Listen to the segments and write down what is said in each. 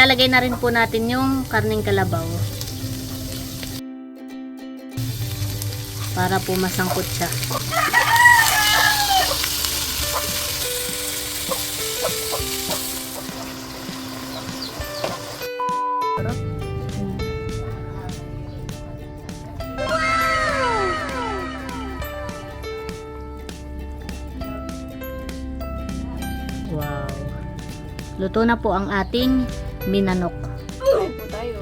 ilalagay na rin po natin yung karning kalabaw. Para po masangkot siya. Wow. Luto na po ang ating minanok. Tayo.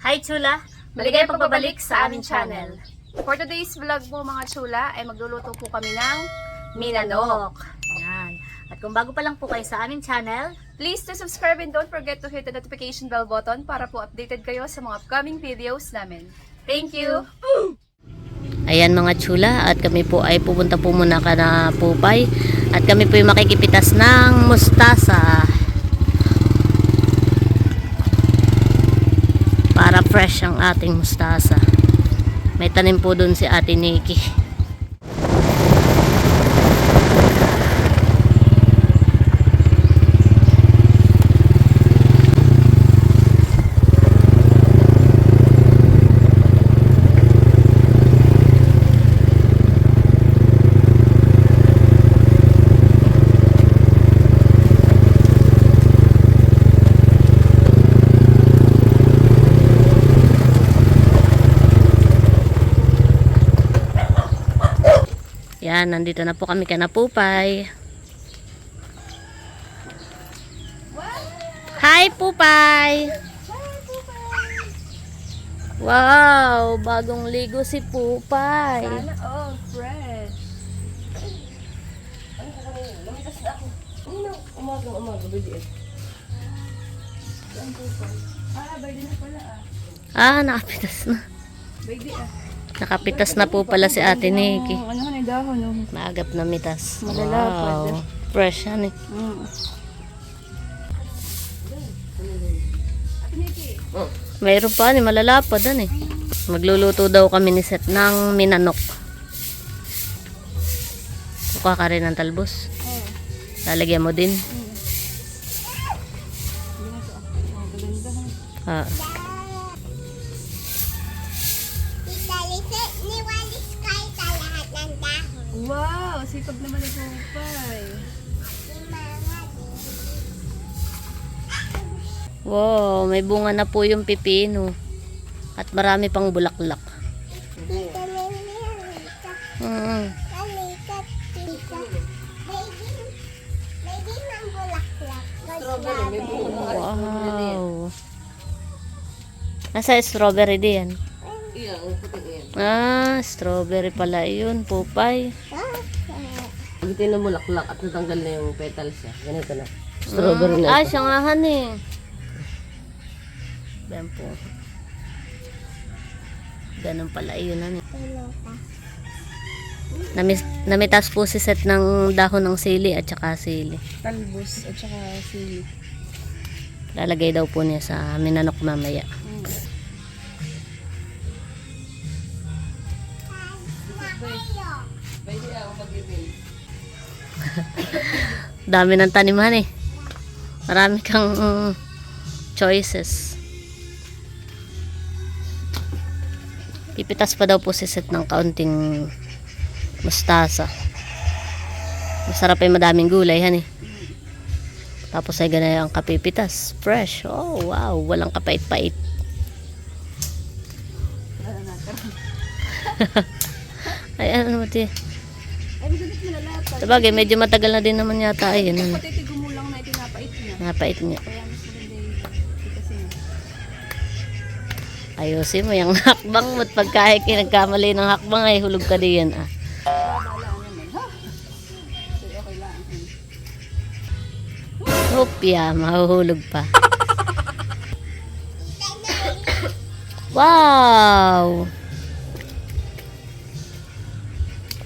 Hi Chula! Maligay pagbabalik sa aming channel. For today's vlog po mga chula ay magluluto po kami ng Minanok. Yan. At kung bago pa lang po kayo sa aming channel, Please to subscribe and don't forget to hit the notification bell button para po updated kayo sa mga upcoming videos namin. Thank you! Ayan mga chula at kami po ay pupunta po muna ka na Pupay at kami po yung makikipitas ng mustasa para fresh ang ating mustasa. May tanim po dun si ate Nikki yan nandito na po kami ka na Pupay Hi Pupay Wow, bagong ligo si Pupay. Sana all fresh! Umaga, umaga, baby. Ah, na pala ah. Ah, nakapitas na. Birthday ah. Nakapitas na po pala si Ate Nikki. Oh, ano ka na dahon oh. Maagap na mitas. Malalapad. Wow. Fresh yan eh. Mm. Mayroon pa ni malalapad yan eh. Magluluto daw kami ni Seth ng minanok. Kuka ka rin ng talbos. Oh. Lalagyan mo din. Ah. Wow! Sipag naman. Si Mama Wow, may bunga na po yung pipino. At marami pang bulaklak. Mm. Bunga. Wow. Nasa strawberry din yan. Ah, strawberry pala yun, pupay. Pag tinamulaklak at natanggal na yung petals niya. Ganito na. Strawberry na Ah, ito. siya nga han eh. Yan po. Ganun pala yun ano. Namis, namitas po si set ng dahon ng sili at saka sili. Talbos at saka sili. Lalagay daw po niya sa minanok mamaya. Pwede ako pag-ibig. Dami ng taniman eh. Marami kang mm, choices. Pipitas pa daw po si Seth ng kaunting mustasa. Masarap ay madaming gulay han eh. Tapos ay ganay ang kapipitas. Fresh. Oh wow. Walang kapait-pait. ay ano mo ti. Sabagay, medyo matagal na din naman yata ay ano. Patitigo mo lang na itinapait niya. Napait niya. Kaya mas maganda yung kasi Ayusin mo yung hakbang mo at pagka kinagkamali ng hakbang ay hulog ka diyan ah. Hopya, mahuhulog pa. wow!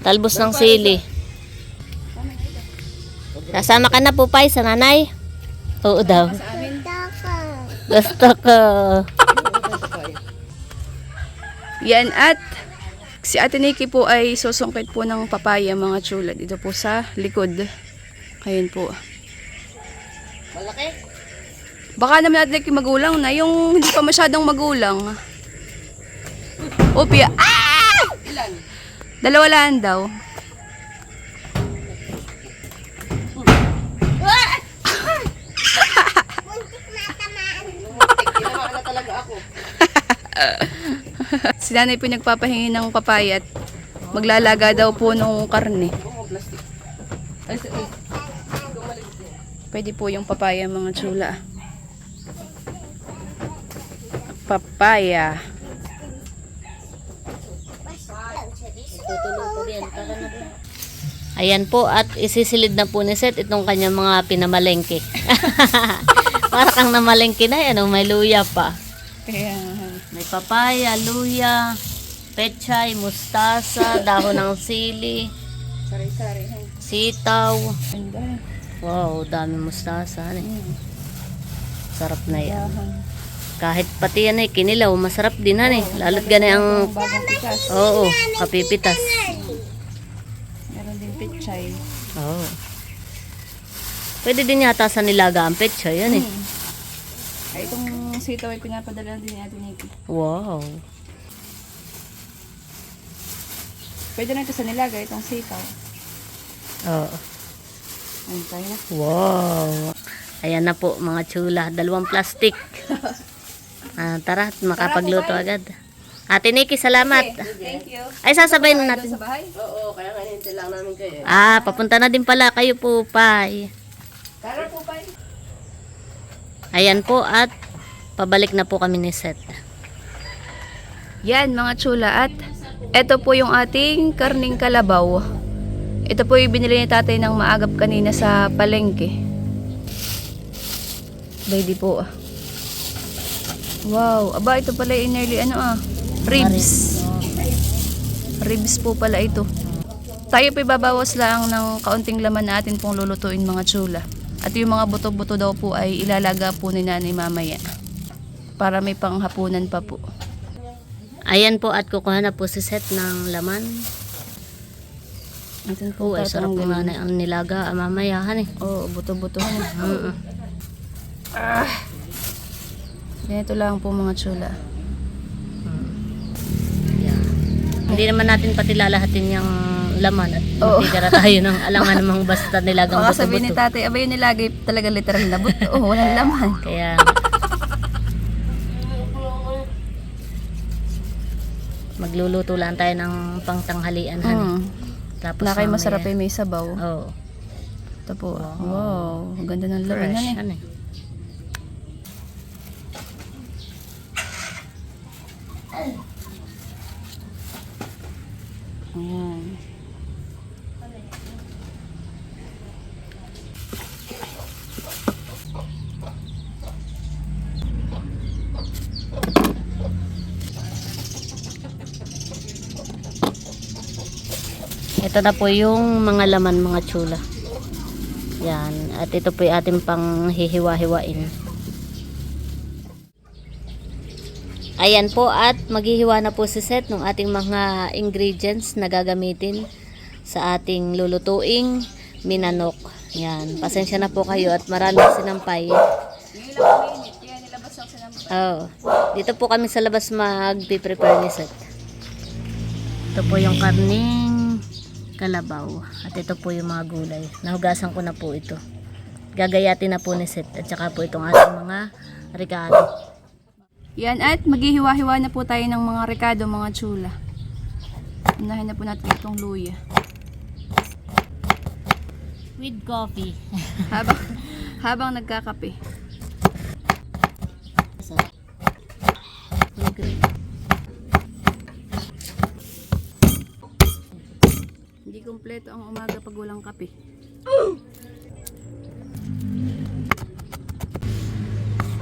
Talbos ng sili. Kasama ka na po, Pai, sa nanay? Oo daw. Gusto ko. Yan at si Ate Nikki po ay susungkit po ng papaya mga chula dito po sa likod. Ayun po. Malaki. Baka naman Ate Nikki magulang na yung hindi pa masyadong magulang. Opia. Ah! Ilan? Dalawa lang daw. Si nanay po nagpapahingi ng papaya at maglalaga daw po nung karne. Pwede po yung papaya mga chula. Papaya. Ayan po, at isisilid na po ni Seth itong kanyang mga pinamalengke. Para kang namalengke na yan, oh, may luya pa. Kaya, May papaya, luya, pechay, mustasa, dahon ng sili, sari-sari. sitaw. Wow, dami mustasa. Ano, eh. Sarap na yan. Kahit pati yan eh, kinilaw, masarap din han eh. Lalo't ganay ang, oo, kapipitas. Meron din pichay. Oo. Pwede din yata sa nilaga ang pechay, yan eh. Ay, itong sitaw ay pinapadala din ni Ate Nikki. Wow. Pwede na ito sa nilaga, itong sitaw. Oo. Ayun tayo na. Wow. Ayan na po mga chula. Dalawang plastic. Ah, tara, makapagluto agad. Ate Nikki, salamat. Thank you. Ay, sasabayin na natin. sa bahay. Oo, kaya nga hinintay lang namin kayo. eh. Ah, papunta na din pala kayo po, Pai. Tara po pa. Ayan po at pabalik na po kami ni Seth. Yan mga chula at ito po yung ating karning kalabaw. Ito po yung binili ni tatay ng maagap kanina sa palengke. Baby po. ah. Wow, aba ito pala yung nearly ano ah, ribs. Ribs po pala ito. Tayo po ibabawas lang ng kaunting laman natin pong lulutuin mga chula. At yung mga buto-buto daw po ay ilalaga po ni nanay mamaya. Para may panghapunan pa po. Ayan po at kukuha na po si Seth ng laman. Atin po Oo, ay sarap po nga na ang nilaga. ah, Mamayahan eh. Oo, buto-buto. Mm-mm. Ganito lang po mga chula. Yan. Hindi naman natin pati lalahatin yung laman at Oo. magtitira tayo ng alangan namang basta nilagang Baka sabihin ni buto-buto. tatay, abay yung nilagay talaga literal na buto. Oh, walang laman. Kaya magluluto lang tayo ng pangtanghalian. Mm. Tapos mamaya- masarap ay may sabaw. Oo. Ito po. Wow, ang ganda ng laman fresh. yan eh. Ano eh. Ayan. Ito na po yung mga laman mga tsula. Yan. At ito po yung ating pang hihiwa-hiwain. Ayan po at maghihiwa na po si Seth ng ating mga ingredients na gagamitin sa ating lulutuing minanok. Yan. Pasensya na po kayo at maraming sinampay. Oo. Dito po kami sa labas mag-prepare ni Seth. Ito po yung karning kalabaw. At ito po yung mga gulay. Nahugasan ko na po ito. Gagayatin na po ni Seth. At saka po itong ating mga regalo. Yan at maghihiwa-hiwa na po tayo ng mga rekado, mga chula. Unahin na po natin itong luya. With coffee. Habang, habang nagkakape. Hindi kumpleto ang umaga pag walang kape.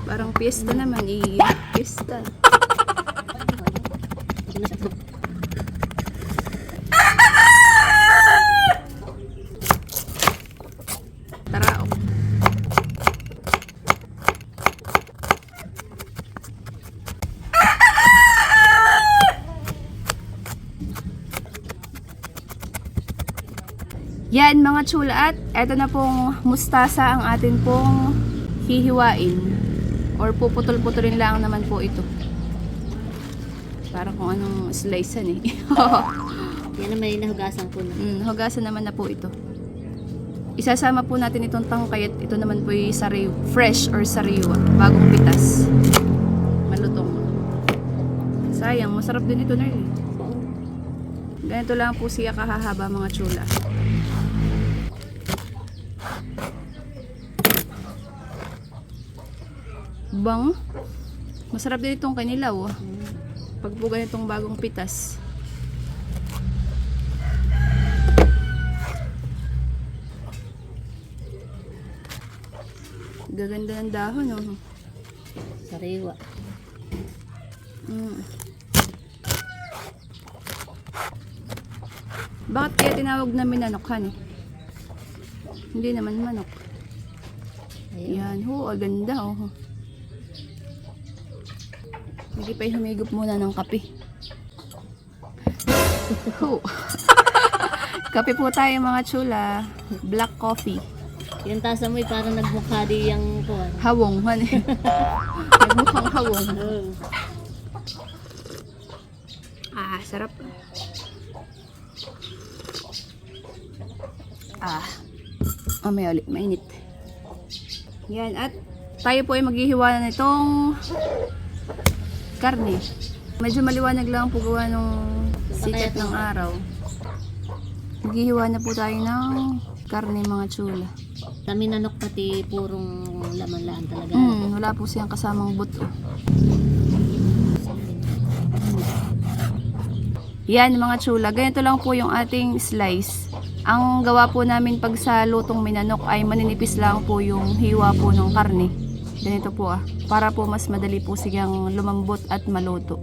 Parang piyesta naman, eh. Mga chula at eto na pong mustasa ang atin pong hihiwain. Or puputol-putulin lang naman po ito. Para kung anong slicean eh. Yan naman yung nahugasan ko na. mm, hugasan naman na po ito. Isasama po natin itong tangkay at ito naman po yung sariw, fresh or sariwa, bagong pitas. Malutong. Sayang, masarap din ito, Nerly. Ganito lang po siya kahahaba mga chula. Bang. Masarap din itong kanilaw. oh. Pag po ganitong bagong pitas. Gaganda ng dahon, oh. Sariwa. Mm. Bakit kaya tinawag na minanokhan eh? Hindi naman manok. Ayun. Yan, ho, ang ganda oh. Hindi pa humigop muna ng kape. Kape po tayo mga chula. Black coffee. Yung tasa mo ay parang nagmukha di yung kuwan. Hawong, man eh. Nagmukhang hawong. Ah, sarap. Ah. Mamaya ulit, mainit. Yan, at tayo po ay maghihiwa na nitong karne. Medyo maliwanag lang po gawa nung sikat ng araw. Maghihiwa na po tayo ng karne mga chula. Kami nanok pati purong laman laan talaga. Hmm, wala po siyang kasamang buto. Yan mga chula, ganito lang po yung ating slice. Ang gawa po namin pag sa lutong minanok ay maninipis lang po yung hiwa po ng karne. Ganito po ah, para po mas madali po siyang lumambot at maluto.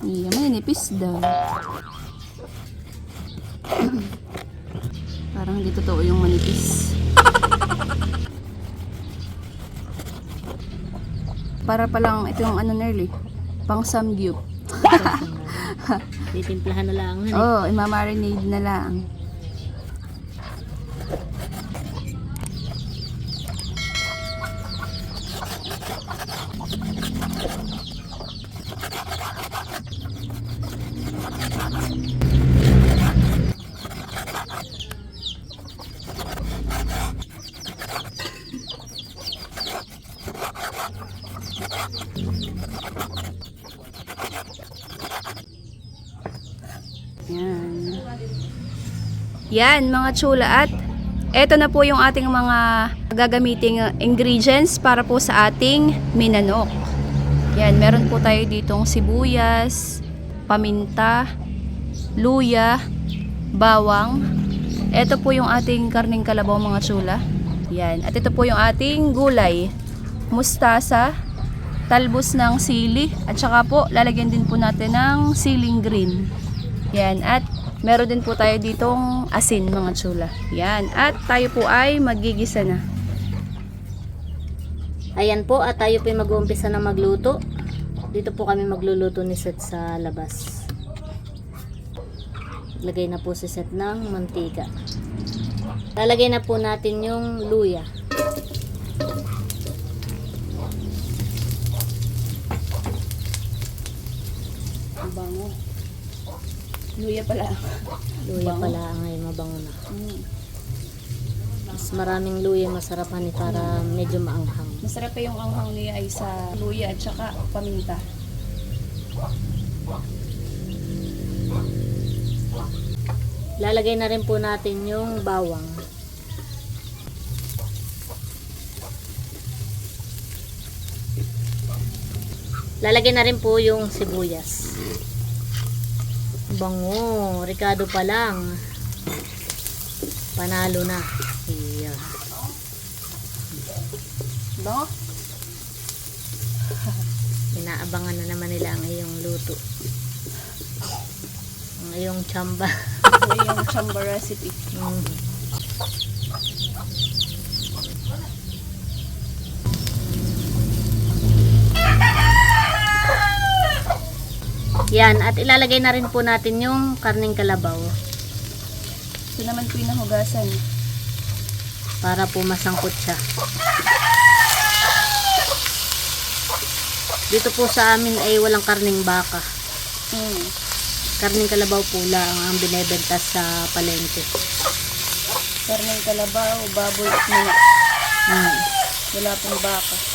Iya, maninipis daw. Parang hindi totoo yung manipis. Para palang ito yung ano Nerly, pang samgyup. Titimplahan na lang. eh. Oh, imamarinade na lang. Yan. Yan, mga chula at eto na po yung ating mga gagamiting ingredients para po sa ating minanok. Yan, meron po tayo ditong sibuyas, paminta, luya, bawang. Ito po yung ating karning kalabaw mga chula. Yan. At ito po yung ating gulay. Mustasa, talbos ng sili, at saka po lalagyan din po natin ng siling green. Yan. At meron din po tayo ditong asin mga chula. Yan. At tayo po ay magigisa na. Ayan po at tayo po mag-uumpisa na magluto. Dito po kami magluluto ni Seth sa labas. Lagay na po si Seth ng mantika. Lalagay na po natin yung luya. Ang bango. Luya pala. Luya Bango. pala ang ay mabango na. Mm. Mas maraming luya masarap hani para medyo maanghang. Masarap pa yung anghang niya ay sa luya at saka paminta. Lalagay na rin po natin yung bawang. Lalagay na rin po yung sibuyas. Bango, Ricardo pa lang. Panalo na. Iya. Bango? Inaabangan na naman nila ang iyong luto. Ang iyong chamba. Ito yung chamba recipe. Mm. Yan, at ilalagay na rin po natin yung karning kalabaw Ito naman po yung nahugasan. para po masangkot siya. Dito po sa amin ay walang karning baka. Mm. Karning kalabaw po lang ang binebenta sa palengke. Karneng kalabaw, baboy at manok. Mm. Wala pong baka.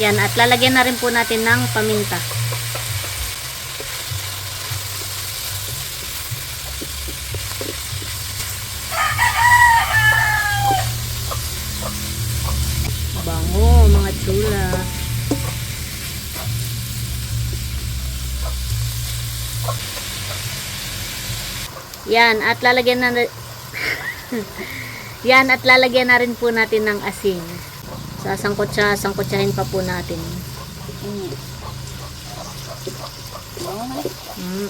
Yan, at lalagyan na rin po natin ng paminta. Bango, mga chula. Yan, at lalagyan na Yan, at lalagyan na rin po natin ng asin. Sasangkot siya, sangkotsahin pa po natin. Mm. Mm.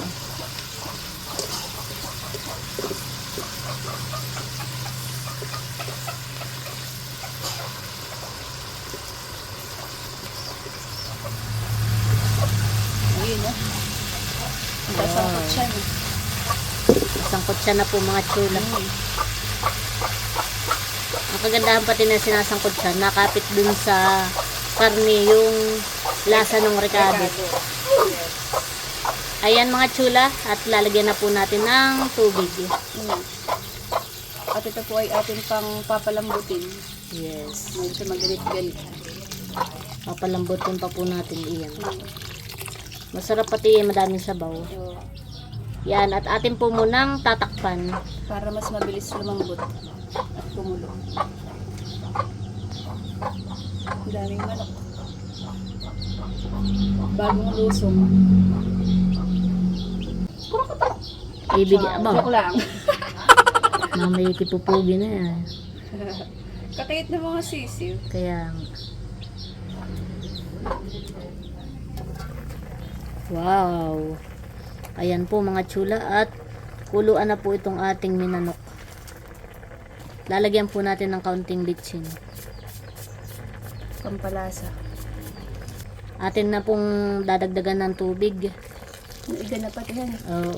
Ayun. Ang sasangkot siya. no? Na po mga chula. Ang kagandahan pati na sinasangkot siya, nakapit dun sa karne yung lasa ng recado. Ayan mga chula, at lalagyan na po natin ng tubig. At ito po ay ating pang papalambutin. Yes. Medyo magalit-galit. Papalambutin pa po natin iyan. Masarap pati madaming sabaw. So, Yan, at atin po munang tatakpan. para mas mabilis lumambot at kumulo. Ang daming manok. Bagong lusong. Ibig, Ah, aba, Joke lang. mamay kipupugi na yan. Kakait na mga sisiw. Kaya, wow. Ayan po mga chula at kuluan na po itong ating minanok. Lalagyan po natin ng kaunting bitsin. Pampalasa. Atin na pong dadagdagan ng tubig. Naiga na pati yan. Oo.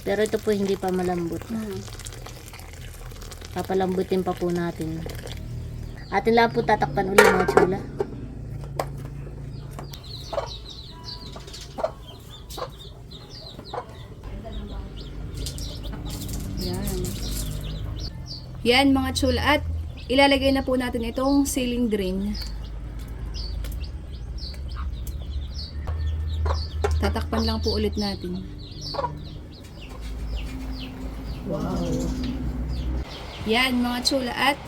Pero ito po hindi pa malambot. Hmm. Papalambutin pa po natin. Atin lang po tatakpan ulit mga chula. Yan. Yan mga chula. At ilalagay na po natin itong ceiling drain. Tatakpan lang po ulit natin. Wow. Yan mga chula. At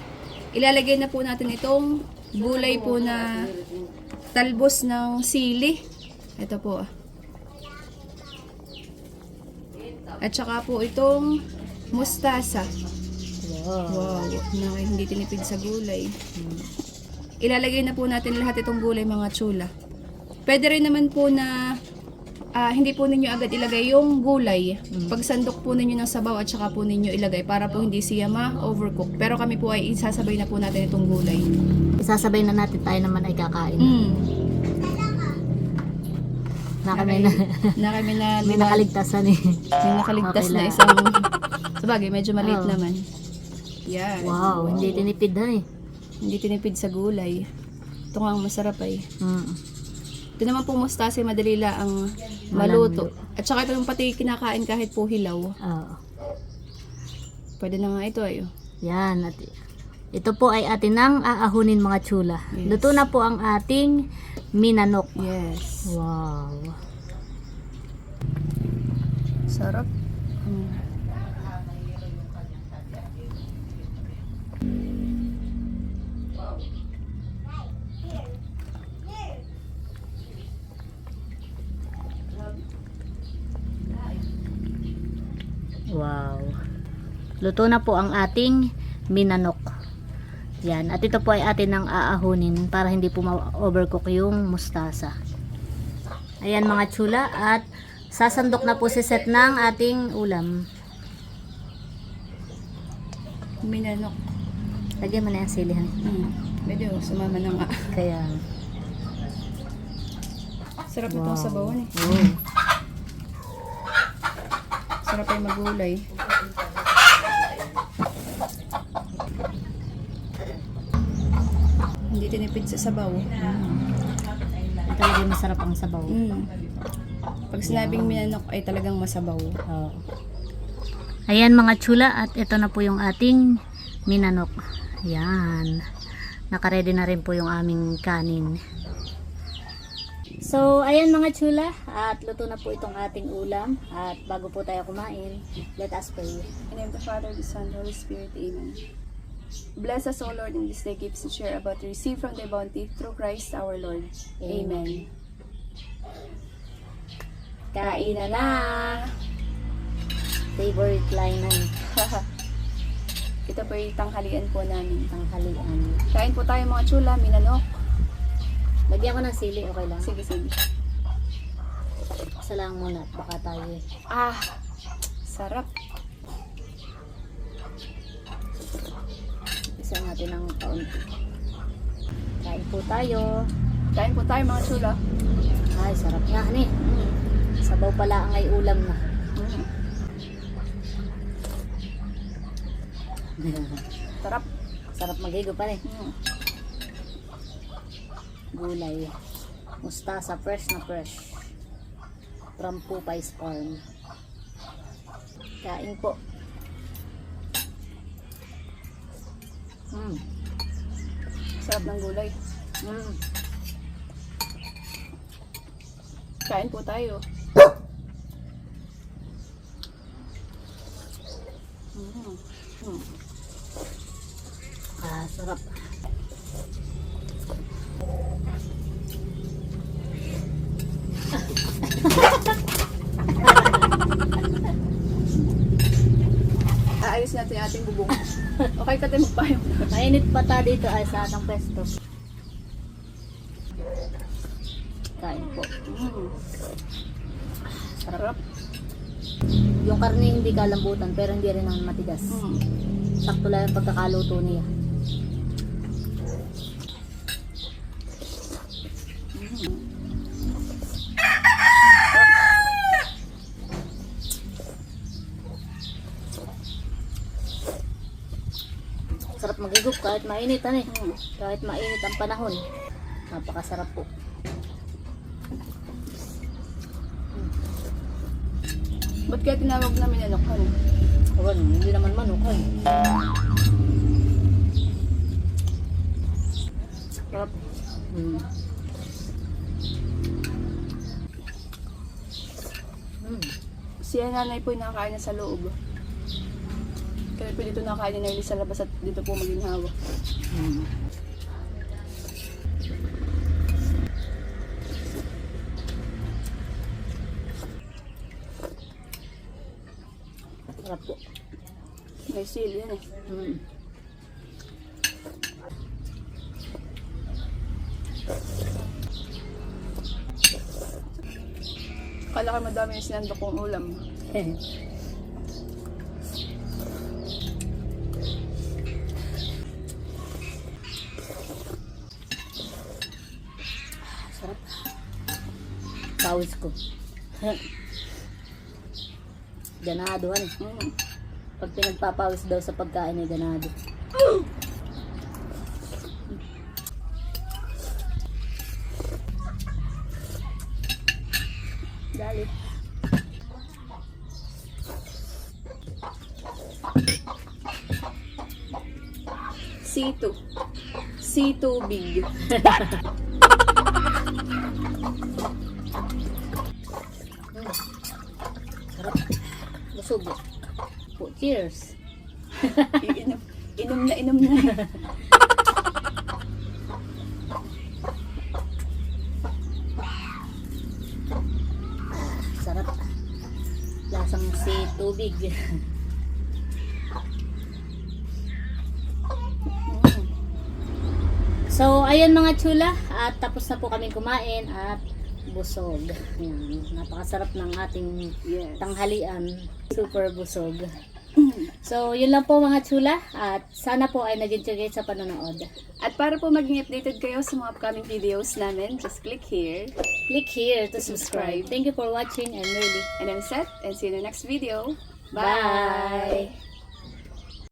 ilalagay na po natin itong gulay po na talbos ng sili. Ito po. At saka po itong mustasa. Wow, na hindi tinipid sa gulay. Ilalagay na po natin lahat itong gulay mga chula. Pwede rin naman po na ah, hindi po ninyo agad ilagay yung gulay. Pagsandok po ninyo ng sabaw at saka po ninyo ilagay para po hindi siya ma-overcook. Pero kami po ay isasabay na po natin itong gulay. Isasabay na natin tayo naman ay kakain. Mm. Na kami na, Na kami na may nakaligtasan eh. may nakaligtas Okay na isang sabagay medyo maliit Oo. naman. Yan. Wow, hindi tinipid ha eh. Hindi tinipid sa gulay. Ito nga ang masarap ay. Mm. Ito naman po mustasa, madali lang ang maluto. At saka ito yung pati kinakain kahit po hilaw. Oo. Pwede na nga ito ay. oh. Yan. At ito po ay atin ang aahunin mga chula. Yes. Luto na po ang ating minanok. Yes. Wow. Sarap. Wow. Luto na po ang ating minanok. Yan. At ito po ay atin ang aahunin para hindi po ma-overcook yung mustasa. Ayan mga chula. At sasandok na po si set ng ating ulam. Minanok. Lagyan mo na yung sili, honey. Mm. Medyo sumama na nga. Kaya, Sarap itong sabawan eh. mm. Sarap ay magulay. Hindi tinipid sa sabaw. Ito talaga masarap ang sabaw. Mm. Pag sinabing minanok ay talagang masabaw. Oo. Ayan mga chula at ito na po yung ating minanok. Ayan. Nakaredy na rin po yung aming kanin. So, ayan mga chula at luto na po itong ating ulam at bago po tayo kumain, let us pray. In the name of the Father, the Son, the Holy Spirit. Amen. Bless us, O Lord, in this day gifts and share about to receive from thy bounty through Christ our Lord. Amen. Kain na na! Favorite line ng Ito po yung tanghalian po namin. tanghalian. Kain po tayo mga chula, minanok. Lagyan ko ng sili, okay lang? Sige, sige. Isa lang muna, baka tayo eh. Ah, sarap. Isa natin ng kaunti. Kain po tayo. Kain po tayo mga chula. Ay, sarap nga, ni. Sabaw pala ang ay ulam na. Mm. Sarap. sarap maghigo pa rin. Mm. Gulay. Mustasa, fresh na fresh. From Pupay's Farm. Kain po. Mm. Sarap ng gulay. Mm. Kain po tayo. Mm. Mm. Ah, sarap. Natin bubong. Okay ka tayo magpayong. Mainit pa ta dito ay sa atang pesto. Kain po. Mm. Sarap. Yung karne hindi kalambutan pero hindi rin naman matigas. Mm. Sakto lang yung pagkakaluto niya. Sarap magigop kahit mainit ano eh. Kahit mainit ang panahon. Napakasarap po. Ba't kaya tinawag namin ano kan? Awan, hindi naman manok ay. Sarap. Mm. Mm. Si nanay po yung nakakain na sa loob. Kaya po dito nakakain na sa labas at dito po maging hawa. Mm. Sarap po. May seal yan eh. Mm. Kala ka madami yung sinando kong ulam. Pawis ko. ganado ano. Mm. Pag pinagpapawis daw sa pagkain ay ganado. Dali. C2. C2 big. Busog. Po, cheers. inom, inom na inom na. Sarap. Lasang si tubig. So, ayun mga chula. At tapos na po kami kumain at busog. Yan. Napakasarap ng ating Yes. tanghalian. Super busog. So, yun lang po mga chula. At sana po ay nag-enjoy kayo sa panonood. At para po maging updated kayo sa mga upcoming videos namin, just click here. Click here to subscribe. Thank you for watching. I'm Merly. And I'm Seth, and see you in the next video. Bye!